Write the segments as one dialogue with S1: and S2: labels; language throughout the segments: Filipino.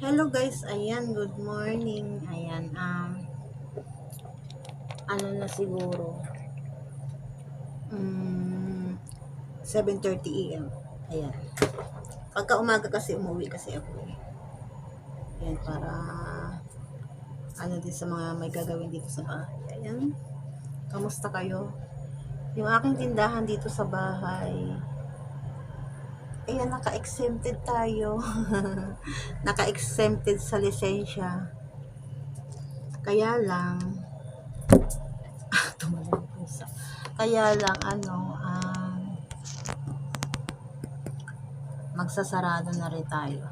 S1: Hello guys, ayan, good morning. Ayan, um, ano na siguro, um, 7.30 a.m. Ayan. Pagka umaga kasi umuwi kasi ako. eh. Ayan, para, ano din sa mga may gagawin dito sa bahay. Ayan, kamusta kayo? Yung aking tindahan dito sa bahay, ayan, naka-exempted tayo. naka-exempted sa lisensya. Kaya lang, pusa. Kaya lang, ano, um, magsasarado na rin tayo.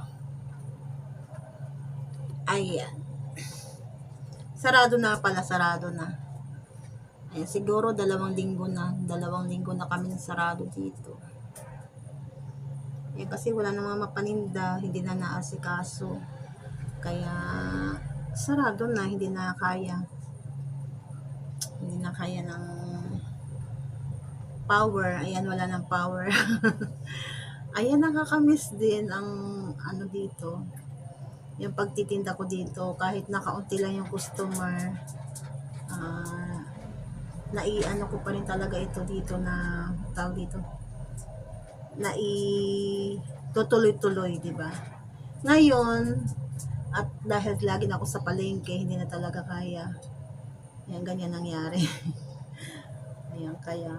S1: Ayan. Sarado na pala, sarado na. Ayan, siguro dalawang linggo na. Dalawang linggo na kami sarado dito. Eh, kasi wala namang mapaninda, hindi na naasikaso. Kaya, sarado na, hindi na kaya. Hindi na kaya ng power. Ayan, wala ng power. Ayan, nakakamiss din ang ano dito. Yung pagtitinda ko dito, kahit nakaunti lang yung customer, ah, naiano ko pa rin talaga ito dito na tawag dito na tutuloy-tuloy, di ba? Ngayon, at dahil lagi na ako sa palengke, hindi na talaga kaya. Yan, ganyan nangyari. Ayan, kaya,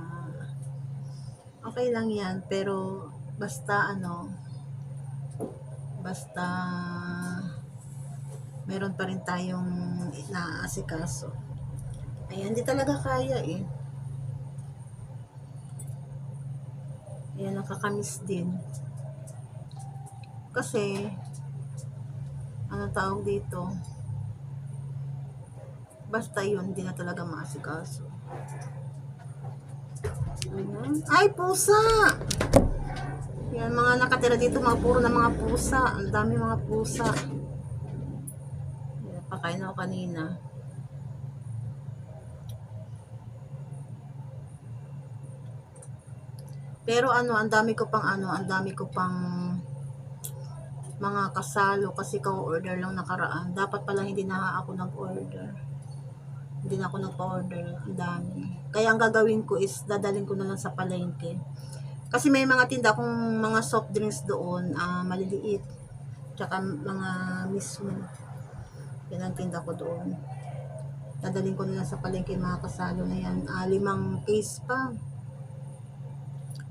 S1: okay lang yan, pero, basta ano, basta, meron pa rin tayong naaasikaso. Ayan, hindi talaga kaya eh. Ayan, nakakamiss din. Kasi, ano tawag dito, basta yun, hindi na talaga maasikaso. Ayan. Ay, pusa! Yan, mga nakatira dito, mga puro na mga pusa. Ang dami mga pusa. Pakain ako kanina. Pero ano, ang dami ko pang ano, ang dami ko pang mga kasalo kasi ka-order lang nakaraan. Dapat pala hindi na ako nag-order. Hindi na ako nag-order. Ang dami. Kaya ang gagawin ko is dadalhin ko na lang sa palengke. Kasi may mga tinda kong mga soft drinks doon, ah, maliliit. Tsaka mga mismo. Yan ang tinda ko doon. Dadalhin ko na lang sa palengke mga kasalo na yan. Ah, limang case pa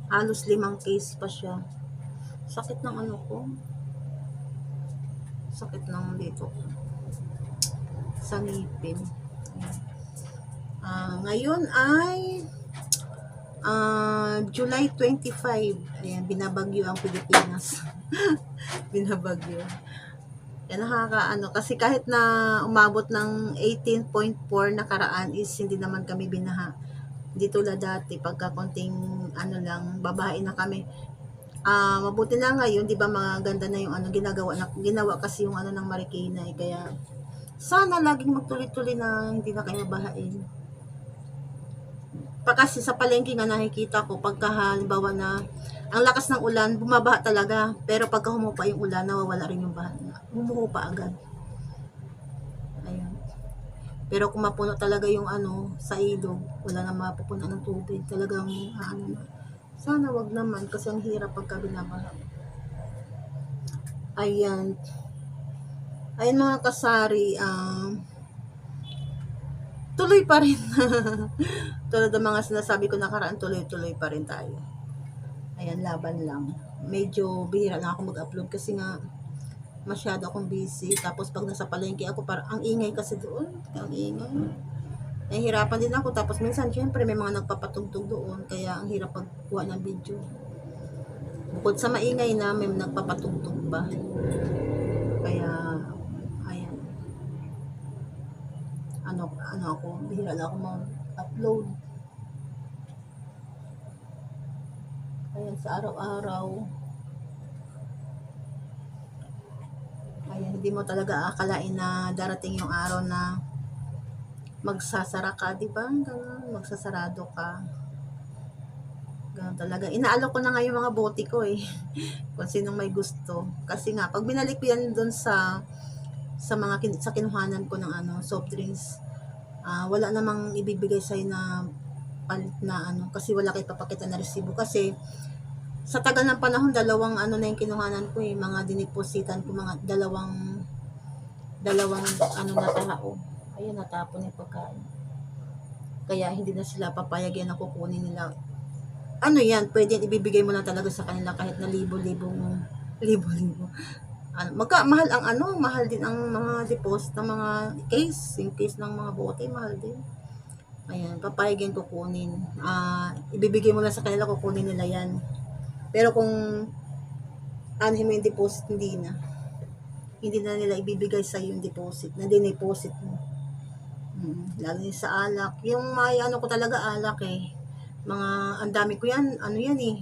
S1: halos limang case pa siya. Sakit ng ano ko. Sakit ng dito ko. Sa ngipin. Ah, ngayon ay ah, July 25. Ayan, binabagyo ang Pilipinas. binabagyo. Yan nakakaano kasi kahit na umabot ng 18.4 nakaraan is hindi naman kami binaha hindi tulad dati, pagka konting ano lang, babae na kami. Ah, mabuti na ngayon, 'di ba, mga ganda na yung ano ginagawa na ginawa kasi yung ano ng Marikina eh, kaya sana laging magtuloy-tuloy na hindi na kayo mabahain. Pa kasi sa palengke nga nakikita ko pagka halimbawa na ang lakas ng ulan, bumabaha talaga. Pero pagka humupa yung ulan, nawawala rin yung baha. Humuhupa agad. Pero kung mapuno talaga yung ano, sa ilog, wala na mapupuno ng tubig. Talagang, ano na. Sana wag naman kasi ang hirap pagka binabaha. Ayan. Ayan mga kasari, um, tuloy pa rin. Tulad ng mga sinasabi ko nakaraan, tuloy-tuloy pa rin tayo. Ayan, laban lang. Medyo bihira na ako mag-upload kasi nga masyado akong busy. Tapos pag nasa palengke ako, parang ang ingay kasi doon. Ang ingay. Nahihirapan din ako. Tapos minsan, syempre, may mga nagpapatugtog doon. Kaya ang hirap pagkuha ng video. Bukod sa maingay na, may nagpapatugtog ba. Kaya, ayan. Ano, ano ako, bihira na ako mag-upload. Ayan, sa araw-araw. Ayan, hindi mo talaga akalain na darating yung araw na magsasara ka, di ba? Ganun, magsasarado ka. Ganun talaga. Inaalok ko na nga yung mga bote ko eh. Kung sinong may gusto. Kasi nga, pag binalik ko yan doon sa sa mga kin- sa kinuhanan ko ng ano, soft drinks, ah, wala namang ibibigay sa'yo na palit na ano, kasi wala kayo papakita na resibo. Kasi, sa tagal ng panahon, dalawang ano na yung kinuhanan ko eh, mga dinipositan ko, mga dalawang, dalawang ano na tao. Ayun, natapon yung pagkain. Kaya hindi na sila papayag yan na kukunin nila. Ano yan, pwede ibibigay mo na talaga sa kanila kahit na libo-libong, libo-libo. Ano, magka, mahal ang ano, mahal din ang mga deposit ng mga case, yung case ng mga bote, mahal din. Ayan, papayag kukunin. Ah, ibibigay mo na sa kanila, kukunin nila yan. Pero kung ano mo yung deposit, hindi na. Hindi na nila ibibigay sa yung deposit, na dineposit mo. Mm, lalo yung sa alak. Yung may ano ko talaga alak eh. Mga, ang dami ko yan, ano yan eh.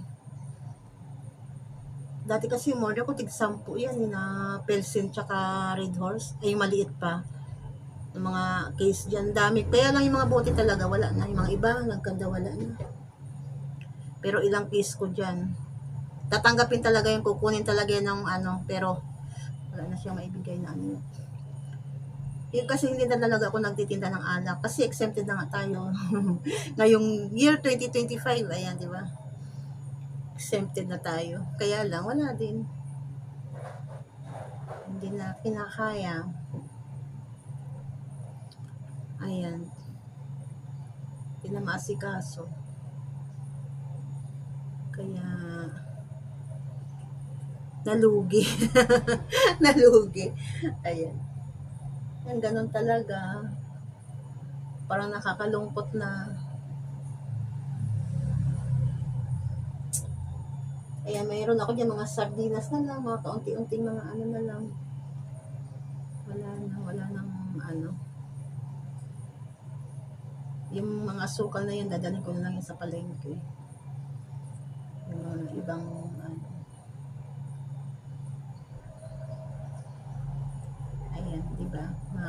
S1: Dati kasi yung order ko, tig 10 yan eh, na Pelsin tsaka Red Horse. Ay, maliit pa. Yung mga case dyan, dami. Kaya lang yung mga bote talaga, wala na. Yung mga iba, nagkanda, wala na. Pero ilang case ko dyan. Tatanggapin talaga yung kukunin talaga ng ano, pero wala na siyang maibigay na ano. Yun kasi hindi na talaga ako nagtitinda ng alak kasi exempted na nga tayo. Ngayong year 2025, ayan, di ba? Exempted na tayo. Kaya lang, wala din. Hindi na kinakaya. Ayan. Hindi na maasikaso. Kaya, nalugi. nalugi. Ayan. Yan, ganun talaga. Parang nakakalungkot na. Ayan, mayroon ako dyan mga sardinas na lang, mga kaunti-unting mga ano na lang. Wala na, wala nang ano. Yung mga sukal na yun, dadalhin ko na lang yun sa palengke. Yung mga ibang ano. Ayan, di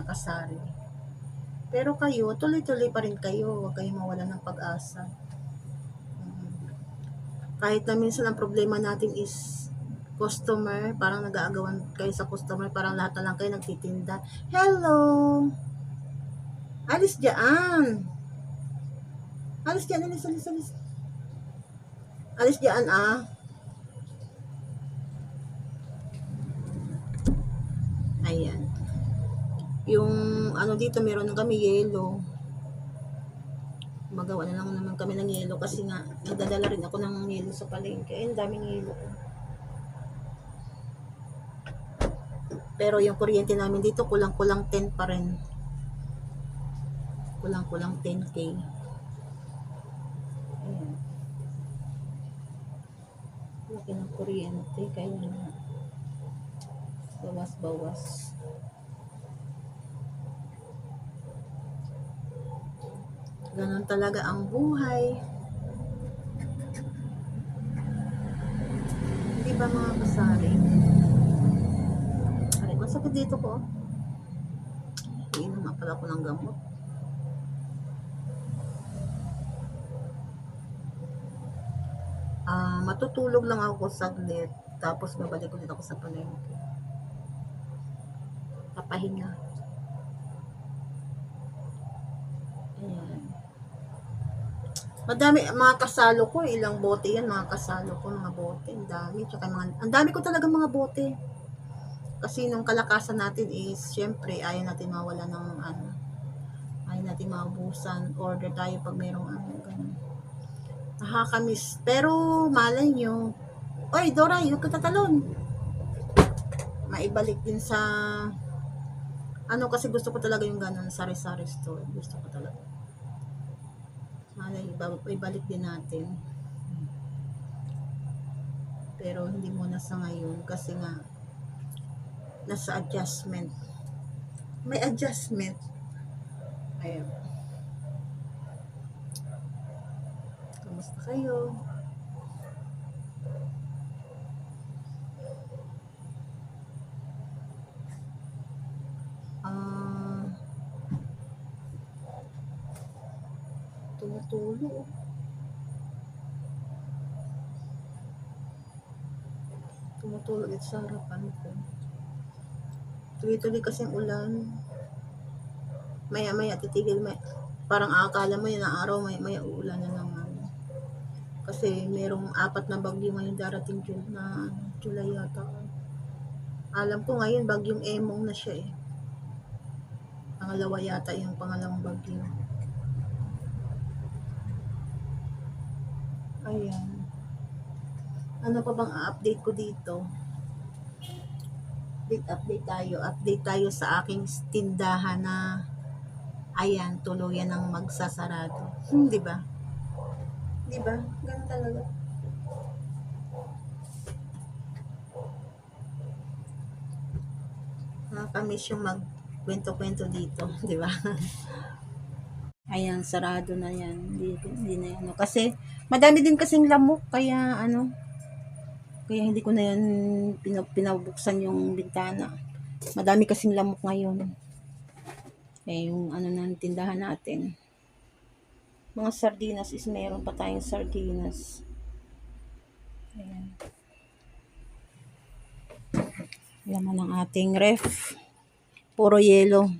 S1: kasari. Pero kayo, tuloy-tuloy pa rin kayo. Huwag kayong mawala ng pag-asa. Mm. Kahit na minsan ang problema natin is customer, parang nag-aagawan kayo sa customer, parang lahat na lang kayo nagtitinda. Hello! Alis dyan! Alis dyan, alis, alis, alis. Alis dyan, ah. Ayan. Yung ano dito, meron na kami yelo. Magawa na lang naman kami ng yelo kasi nga nagdadala rin ako ng yelo sa palengke. Ayun, daming yelo. Pero yung kuryente namin dito, kulang-kulang 10 pa rin. Kulang-kulang 10k. Ayan. Laki ng kuryente, kaya nga bawas-bawas. Ganon talaga ang buhay. Hindi ba mga kasari? Ay, masakit dito ko. Iinom nga pala ako ng gamot. Ah, matutulog lang ako saglit. Tapos babalik ulit ako sa palengke. Papahinga. Ayan. Madami, mga kasalo ko, ilang bote yan, mga kasalo ko, mga bote, ang dami, tsaka mga, ang dami ko talaga mga bote. Kasi nung kalakasan natin is, syempre, ayaw natin mawala ng, ano, ayaw natin maubusan, order tayo pag mayroong ano, ganun. Nakakamiss. Pero, malay nyo, Oy, Dora, yung katatalon. Maibalik din sa, ano, kasi gusto ko talaga yung ganun, sari-sari store. Gusto ko talaga. Malay, iba- ibalik din natin. Pero hindi muna sa ngayon kasi nga nasa adjustment. May adjustment. Ayun. Kamusta kayo? Ah, tumutulo. Natutulog dito sa harapan ko. Tuloy-tuloy kasi ang ulan. Maya-maya titigil. May, parang akala mo yun ang araw, maya-maya uulan na naman. Kasi merong apat na bagyo ngayon darating June na July yata. Alam ko ngayon bagyong Emong na siya eh. Pangalawa yata yung pangalawang bagyo. Ayan. Ano pa bang update ko dito? Update, update tayo. Update tayo sa aking tindahan na ayan, tuluyan ng magsasarado. Hmm, di ba? Di ba? Ganun talaga. Nakakamiss yung magkwento-kwento dito, di ba? Ayan, sarado na yan. Hindi, hindi na yan. Kasi, madami din kasing lamok, kaya ano, kaya hindi ko na yan pina- pinabuksan yung bintana. Madami kasing lamok ngayon. Eh, yung ano ng tindahan natin. Mga sardinas is meron pa tayong sardinas. Ayan. Laman ng ating ref. Puro yelo.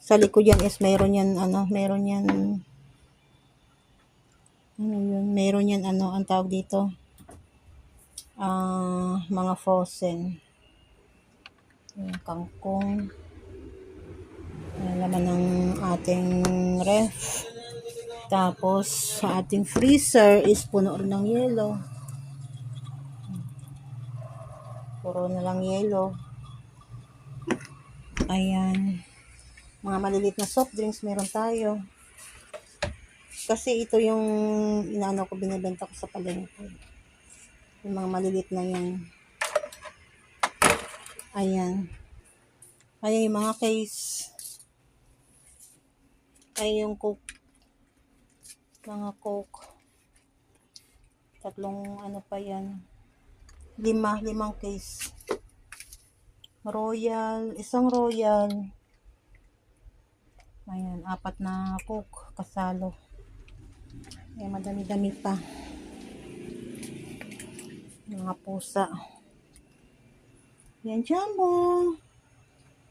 S1: Sa likod yan is meron yan, ano, meron yan, ano yun, meron yan, ano, ang tawag dito, ah, mga frozen. Ayan, kangkong. Ayan, laman ng ating ref. Tapos, sa ating freezer is puno ng yelo. Puro na lang yelo. Ayan. Mga maliliit na soft drinks meron tayo. Kasi ito yung inaano ko, binibenta ko sa palengke. Yung mga maliliit na yan. Ayan. Ayan yung mga case. Ayan yung coke. Mga coke. Tatlong ano pa yan. Lima, limang case. Royal, isang royal. Ayan, apat na coke kasalo. Ayan, madami-dami pa. Mga pusa. Yan, Jumbo.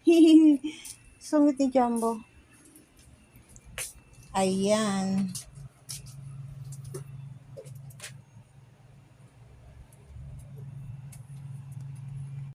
S1: Sungit ni Jumbo. Ayan.